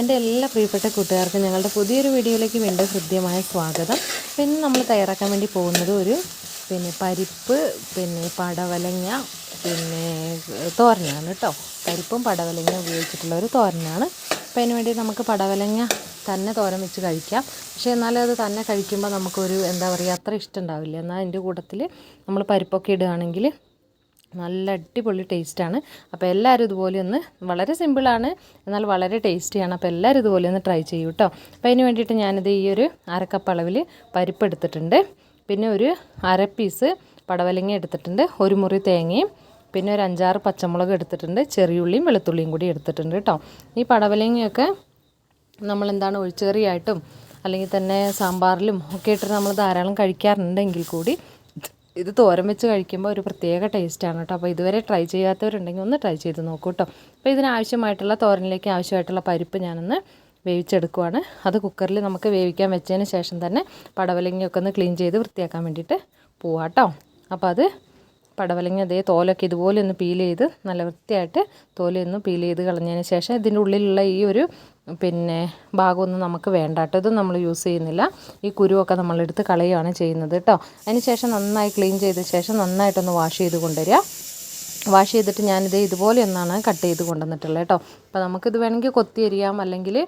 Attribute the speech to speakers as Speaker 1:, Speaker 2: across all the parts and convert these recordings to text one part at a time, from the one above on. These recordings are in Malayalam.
Speaker 1: എന്റെ എല്ലാ പ്രിയപ്പെട്ട കൂട്ടുകാർക്കും ഞങ്ങളുടെ പുതിയൊരു വീഡിയോയിലേക്ക് വീണ്ടും ഹൃദ്യമായ സ്വാഗതം. പിന്നെ നമ്മൾ തയ്യാറാക്കാൻ വേണ്ടി പോകുന്നത് ഒരു പിന്നെ പരിപ്പ് പിന്നെ പടവലങ്ങ പിന്നെ തോരനാണ് കേട്ടോ. പരിപ്പും പടവലങ്ങ ഉപയോഗിച്ചിട്ടുള്ള ഒരു തോരനാണ്. അപ്പോൾ അതിന് വേണ്ടി നമുക്ക് പടവലങ്ങ തന്നെ തോരൻ വെച്ച് കഴിക്കാം. പക്ഷേ എന്നാലും അത് തന്നെ കഴിക്കുമ്പോൾ നമുക്കൊരു എന്താ പറയുക അത്ര ഇഷ്ടം ഉണ്ടാവില്ല. എന്നാൽ അതിന്റെ കൂട്ടത്തിൽ നമ്മൾ പരിപ്പൊക്കെ ഇടുകയാണെങ്കിൽ നല്ല അടിപൊളി ടേസ്റ്റാണ്. അപ്പോൾ എല്ലാവരും ഇതുപോലെ ഒന്ന് വളരെ സിമ്പിളാണ് എന്നാൽ വളരെ ടേസ്റ്റിയാണ്. അപ്പോൾ എല്ലാവരും ഇതുപോലെ ഒന്ന് ട്രൈ ചെയ്യൂ കേട്ടോ അപ്പോൾ അതിന് വേണ്ടിയിട്ട് ഞാനിത് ഈ ഒരു അരക്കപ്പ് അളവിൽ പരിപ്പ് എടുത്തിട്ടുണ്ട്. പിന്നെ ഒരു അര പീസ് പടവലങ്ങ എടുത്തിട്ടുണ്ട് ഒരു മുറി തേങ്ങയും പിന്നെ ഒരു അഞ്ചാറ് പച്ചമുളക് എടുത്തിട്ടുണ്ട് ചെറിയുള്ളിയും വെളുത്തുള്ളിയും കൂടി എടുത്തിട്ടുണ്ട് കേട്ടോ ഈ പടവലങ്ങയൊക്കെ നമ്മളെന്താണ് ഒഴിച്ചുകറിയായിട്ടും അല്ലെങ്കിൽ തന്നെ സാമ്പാറിലും ഒക്കെ ഇട്ട് നമ്മൾ ധാരാളം കഴിക്കാറുണ്ടെങ്കിൽ കൂടി ഇത് തോരൻ വെച്ച് കഴിക്കുമ്പോൾ ഒരു പ്രത്യേക ടേസ്റ്റാണ് കേട്ടോ. അപ്പോൾ ഇതുവരെ ട്രൈ ചെയ്യാത്തവരുണ്ടെങ്കിൽ ഒന്ന് ട്രൈ ചെയ്ത് നോക്കൂ കേട്ടോ. അപ്പോൾ ഇതിനാവശ്യമായിട്ടുള്ള തോരനിലേക്ക് ആവശ്യമായിട്ടുള്ള പരിപ്പ് ഞാനൊന്ന് വേവിച്ചെടുക്കുവാണ്. അത് കുക്കറിൽ നമുക്ക് വേവിക്കാൻ വെച്ചതിന് ശേഷം തന്നെ പടവലങ്ങയൊക്കെ ഒന്ന് ക്ലീൻ ചെയ്ത് വൃത്തിയാക്കാൻ വേണ്ടിയിട്ട് പോവാം കേട്ടോ. അപ്പോൾ അത് പടവലങ്ങ അതേ തോലൊക്കെ ഇതുപോലെ ഒന്ന് പീൽ ചെയ്ത് നല്ല വൃത്തിയായിട്ട് തോലൊന്ന് പീൽ ചെയ്ത് കളഞ്ഞതിന് ശേഷം ഇതിന്റെ ഉള്ളിലുള്ള ഈ ഒരു പിന്നെ ഭാഗമൊന്നും നമുക്ക് വേണ്ട കേട്ടോ. ഇത് നമ്മൾ യൂസ് ചെയ്യുന്നില്ല. ഈ കുരുവൊക്കെ നമ്മളെടുത്ത് കളയുകയാണ് ചെയ്യുന്നത് കേട്ടോ. അതിന് ശേഷം നന്നായി ക്ലീൻ ചെയ്ത ശേഷം നന്നായിട്ടൊന്ന് വാഷ് ചെയ്ത് കൊണ്ടുവരിക. വാഷ് ചെയ്തിട്ട് ഞാനിത് ഇതുപോലെ ഒന്നാണ് കട്ട് ചെയ്ത് കൊണ്ടുവന്നിട്ടുള്ളത് കേട്ടോ. അപ്പോൾ നമുക്കിത് വേണമെങ്കിൽ കൊത്തി അരിയാം. അല്ലെങ്കിൽ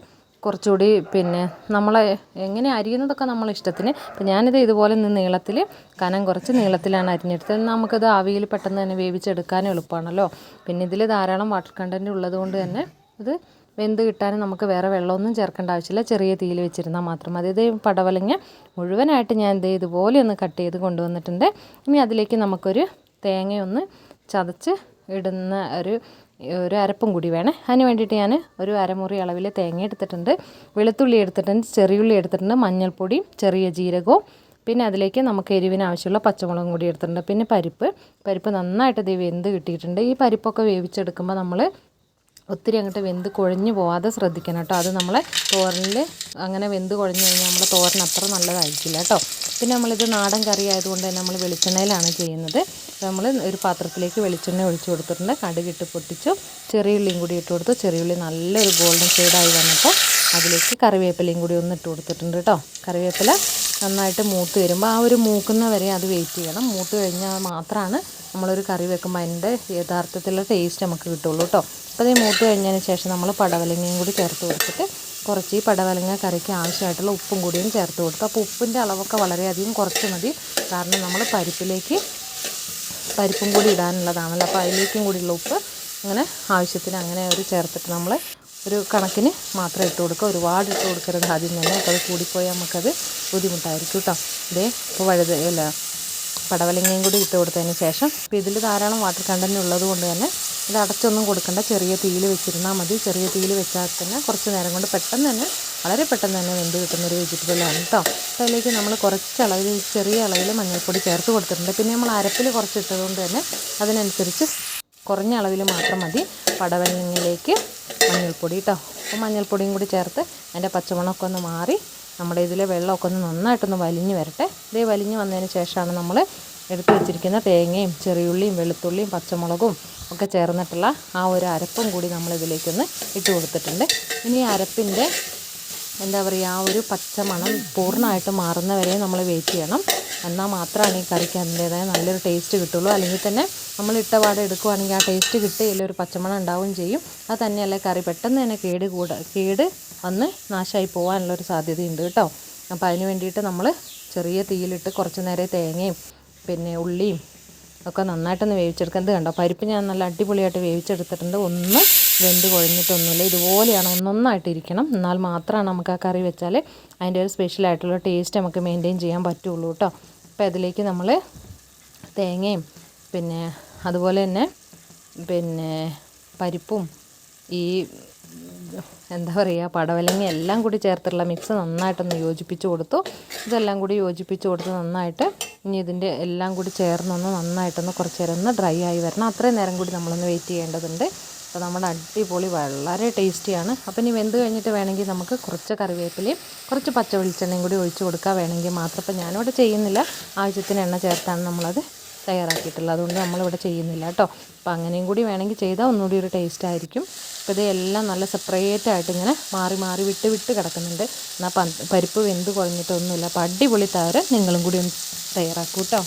Speaker 1: കുറച്ചുകൂടി പിന്നെ നമ്മളെ എങ്ങനെ അരിയുന്നതൊക്കെ നമ്മളെ ഇഷ്ടത്തിന്. അപ്പോൾ ഞാനിത് ഇതുപോലെ നിന്ന് നീളത്തിൽ കനം കുറച്ച് നീളത്തിലാണ് അരിഞ്ഞെടുത്തത്. നമുക്കത് ആവിയിൽ പെട്ടെന്ന് തന്നെ വേവിച്ചെടുക്കാൻ എളുപ്പമാണല്ലോ. പിന്നെ ഇതിൽ ധാരാളം വാട്ടർ കണ്ടന്റ് ഉള്ളതുകൊണ്ട് തന്നെ ഇത് വെന്ത് കിട്ടാനും നമുക്ക് വേറെ വെള്ളമൊന്നും ചേർക്കേണ്ട ആവശ്യമില്ല. ചെറിയ തീയിൽ വെച്ചിരുന്നാൽ മാത്രം മതി. ഇതേ പടവലങ്ങ മുഴുവനായിട്ട് ഞാൻ ഇതേ ഇതുപോലെ ഒന്ന് കട്ട് ചെയ്ത് കൊണ്ടുവന്നിട്ടുണ്ട്. ഇനി അതിലേക്ക് നമുക്കൊരു തേങ്ങയൊന്ന് ചതച്ച് ഇടുന്ന ഒരു ഒരു അരപ്പും കൂടി വേണേ. അതിന് വേണ്ടിയിട്ട് ഞാൻ ഒരു അരമുറി അളവിൽ തേങ്ങ എടുത്തിട്ടുണ്ട്. വെളുത്തുള്ളി എടുത്തിട്ടുണ്ട് ചെറിയുള്ളി എടുത്തിട്ടുണ്ട് മഞ്ഞൾപ്പൊടിയും ചെറിയ ജീരകവും. പിന്നെ അതിലേക്ക് നമുക്ക് എരിവിന് ആവശ്യമുള്ള പച്ചമുളകും കൂടി എടുത്തിട്ടുണ്ട്. പിന്നെ പരിപ്പ്. പരിപ്പ് നന്നായിട്ട് ഇത് വെന്ത് കിട്ടിയിട്ടുണ്ട്. ഈ പരിപ്പൊക്കെ വേവിച്ചെടുക്കുമ്പോൾ നമ്മൾ ഒത്തിരി അങ്ങോട്ട് വെന്ത് കുഴഞ്ഞു പോവാതെ ശ്രദ്ധിക്കണം കേട്ടോ. അത് നമ്മളെ തോരനിൽ അങ്ങനെ വെന്ത് കുഴഞ്ഞു കഴിഞ്ഞാൽ നമ്മുടെ തോരൻ അത്ര നല്ലതായിരിക്കില്ല കേട്ടോ. പിന്നെ നമ്മളിത് നാടൻ കറി ആയതുകൊണ്ട് തന്നെ നമ്മൾ വെളിച്ചെണ്ണയിലാണ് ചെയ്യുന്നത്. നമ്മൾ ഒരു പാത്രത്തിലേക്ക് വെളിച്ചെണ്ണ ഒഴിച്ചു കൊടുത്തിട്ടുണ്ട്. കടുകിട്ട് പൊട്ടിച്ചു. ചെറിയുള്ളിയും കൂടി ഇട്ട് കൊടുത്തു. ചെറിയുള്ളി നല്ലൊരു ഗോൾഡൻ ഷെയ്ഡായി വന്നപ്പോൾ അതിലേക്ക് കറിവേപ്പിലയും കൂടി ഒന്ന് ഇട്ട് കൊടുത്തിട്ടുണ്ട് കേട്ടോ. കറിവേപ്പില നന്നായിട്ട് മൂത്ത് വരുമ്പോൾ ആ ഒരു മൂക്കുന്ന വരെ അത് വെയിറ്റ് ചെയ്യണം. മൂത്ത് കഴിഞ്ഞാൽ മാത്രമാണ് നമ്മളൊരു കറി വെക്കുമ്പോൾ അതിന്റെ യഥാർത്ഥത്തിലുള്ള ടേസ്റ്റ് നമുക്ക് കിട്ടുള്ളൂ കേട്ടോ അപ്പോൾ ഈ മൂത്ത് കഴിഞ്ഞതിന് ശേഷം നമ്മൾ പടവലങ്ങയും കൂടി ചേർത്ത് കൊടുത്തിട്ട് കുറച്ച് ഈ പടവലങ്ങ കറിക്ക് ആവശ്യമായിട്ടുള്ള ഉപ്പും കൂടിയും ചേർത്ത് കൊടുക്കുക അപ്പോൾ ഉപ്പിന്റെ അളവൊക്കെ വളരെയധികം കുറച്ച് മതി. കാരണം നമ്മൾ പരിപ്പിലേക്ക് പരിപ്പും കൂടി ഇടാനുള്ളതാണല്ലോ. അപ്പോൾ അതിലേക്കും കൂടിയുള്ള ഉപ്പ് അങ്ങനെ ആവശ്യത്തിന് അങ്ങനെ ഒരു ചേർത്തിട്ട് നമ്മൾ ഒരു കണക്കിന് മാത്രം ഇട്ട് കൊടുക്കുക. ഒരുപാട് ഇട്ട് കൊടുക്കരുത്. ആദ്യം തന്നെ. അപ്പോൾ അത് കൂടിപ്പോയാൽ നമുക്കത് ബുദ്ധിമുട്ടായിരിക്കും കേട്ടോ ഇതേ ഇപ്പോൾ വഴുത അല്ല പടവലങ്ങയും കൂടി ഇട്ട് കൊടുത്തതിന് ശേഷം ഇപ്പം ഇതിൽ ധാരാളം വാട്ടർ കണ്ടന്റ് ഉള്ളത് കൊണ്ട് തന്നെ ഇത് അടച്ചൊന്നും കൊടുക്കണ്ട. ചെറിയ തീയിൽ വെച്ചിരുന്നാൽ മതി. ചെറിയ തീയിൽ വെച്ചാൽ തന്നെ കുറച്ച് നേരം കൊണ്ട് പെട്ടെന്ന് തന്നെ വളരെ പെട്ടെന്ന് തന്നെ വെന്ത് കിട്ടുന്ന ഒരു വെജിറ്റബിളാണ് കേട്ടോ അതിലേക്ക് നമ്മൾ കുറച്ച് അളവിൽ ചെറിയ അളവിൽ മഞ്ഞൾപ്പൊടി ചേർത്ത് കൊടുത്തിട്ടുണ്ട്. പിന്നെ നമ്മൾ അരപ്പിൽ കുറച്ച് ഇട്ടതുകൊണ്ട് തന്നെ അതിനനുസരിച്ച് കുറഞ്ഞ അളവിൽ മാത്രം മതി. പടവലങ്ങയിലേക്ക് മഞ്ഞൾപ്പൊടി കേട്ടോ അപ്പോൾ മഞ്ഞൾപ്പൊടിയും കൂടി ചേർത്ത് അതിന്റെ പച്ചമുളകൊക്കെ ഒന്ന് മാറി നമ്മുടെ ഇതിലെ വെള്ളമൊക്കെ ഒന്ന് നന്നായിട്ടൊന്ന് വലിഞ്ഞ് വരട്ടെ. ഇതേ വലിഞ്ഞ് വന്നതിന് ശേഷമാണ് നമ്മൾ എടുത്തു വെച്ചിരിക്കുന്ന തേങ്ങയും ചെറിയുള്ളിയും വെളുത്തുള്ളിയും പച്ചമുളകും ഒക്കെ ചേർന്നിട്ടുള്ള ആ ഒരു അരപ്പും കൂടി നമ്മൾ ഇതിലേക്കൊന്ന് ഇട്ട് കൊടുത്തിട്ടുണ്ട്. ഇനി അരപ്പിന്റെ എന്താ പറയുക ആ ഒരു പച്ചമണം പൂർണമായിട്ട് മാറുന്നവരെ നമ്മൾ വെയിറ്റ് ചെയ്യണം. എന്നാൽ മാത്രമാണ് ഈ കറിക്ക് അതിന്റേതായ നല്ലൊരു ടേസ്റ്റ് കിട്ടുള്ളൂ. അല്ലെങ്കിൽ തന്നെ നമ്മൾ ഇട്ട പാടെ എടുക്കുവാണെങ്കിൽ ആ ടേസ്റ്റ് കിട്ടുകയില്ല ഒരു പച്ചമണം ഉണ്ടാവുകയും ചെയ്യും. അത് തന്നെയല്ല കറി പെട്ടെന്ന് തന്നെ കേട് കൂട കേട് വന്ന് നാശമായി പോകാനുള്ളൊരു സാധ്യതയുണ്ട് കേട്ടോ. അപ്പോൾ അതിന് വേണ്ടിയിട്ട് നമ്മൾ ചെറിയ തീയിലിട്ട് കുറച്ച് നേരം തേങ്ങയും പിന്നെ ഉള്ളിയും ഒക്കെ നന്നായിട്ടൊന്ന് വേവിച്ചെടുക്കുക എന്ത് കണ്ടോ? പരിപ്പ് ഞാൻ നല്ല അടിപൊളിയായിട്ട് വേവിച്ചെടുത്തിട്ടുണ്ട്. ഒന്ന് വെന്ത് കുഴഞ്ഞിട്ടൊന്നുമില്ല. ഇതുപോലെയാണ് ഒന്നൊന്നായിട്ട് ഇരിക്കണം എന്നാൽ മാത്രമാണ് നമുക്ക് ആ കറി വെച്ചാൽ അതിന്റെ ഒരു സ്പെഷ്യലായിട്ടുള്ള ടേസ്റ്റ് നമുക്ക് മെയിന്റെയിൻ ചെയ്യാൻ പറ്റുള്ളൂ കേട്ടോ. അപ്പോൾ അതിലേക്ക് നമ്മൾ തേങ്ങയും പിന്നെ അതുപോലെ തന്നെ പിന്നെ പരിപ്പും ഈ എന്താ പറയുക പടവലങ്ങ എല്ലാം കൂടി ചേർത്തുള്ള മിക്സ് നന്നായിട്ടൊന്ന് യോജിപ്പിച്ച് കൊടുത്തു. ഇതെല്ലാം കൂടി യോജിപ്പിച്ച് കൊടുത്ത് നന്നായിട്ട് ഇനി ഇതിന്റെ എല്ലാം കൂടി ചേർന്നൊന്ന് നന്നായിട്ടൊന്ന് കുറച്ച് നേരം ഒന്ന് ഡ്രൈ ആയി വരണം. അത്രയും നേരം കൂടി നമ്മളൊന്ന് വെയിറ്റ് ചെയ്യേണ്ടതുണ്ട്. അപ്പോൾ നമ്മുടെ അടിപൊളി വളരെ ടേസ്റ്റിയാണ്. അപ്പോൾ ഇനി വെന്ത് കഴിഞ്ഞിട്ട് വേണമെങ്കിൽ നമുക്ക് കുറച്ച് കറിവേപ്പിലയും കുറച്ച് പച്ച വെളിച്ചെണ്ണയും കൂടി ഒഴിച്ച് കൊടുക്കുക വേണമെങ്കിൽ മാത്രം. അപ്പോൾ ഞാനിവിടെ ചെയ്യുന്നില്ല. ആവശ്യത്തിന് എണ്ണ ചേർത്താണ് നമ്മളത് തയ്യാറാക്കിയിട്ടുള്ളത്. അതുകൊണ്ട് നമ്മളിവിടെ ചെയ്യുന്നില്ല കേട്ടോ. അപ്പോൾ അങ്ങനെയും കൂടി വേണമെങ്കിൽ ചെയ്താൽ ഒന്നുകൂടി ഒരു ടേസ്റ്റ് ആയിരിക്കും. അപ്പോൾ ഇത് എല്ലാം നല്ല സെപ്പറേറ്റ് ആയിട്ട് ഇങ്ങനെ മാറി മാറി വിട്ട് വിട്ട് കിടക്കുന്നുണ്ട്. എന്നാൽ പരിപ്പ് വെന്ത് കുറഞ്ഞിട്ടൊന്നുമില്ല അപ്പോൾ അടിപൊളി തയ്യാറ് നിങ്ങളും കൂടി ഒന്ന് തയ്യാറാക്കൂ കേട്ടോ.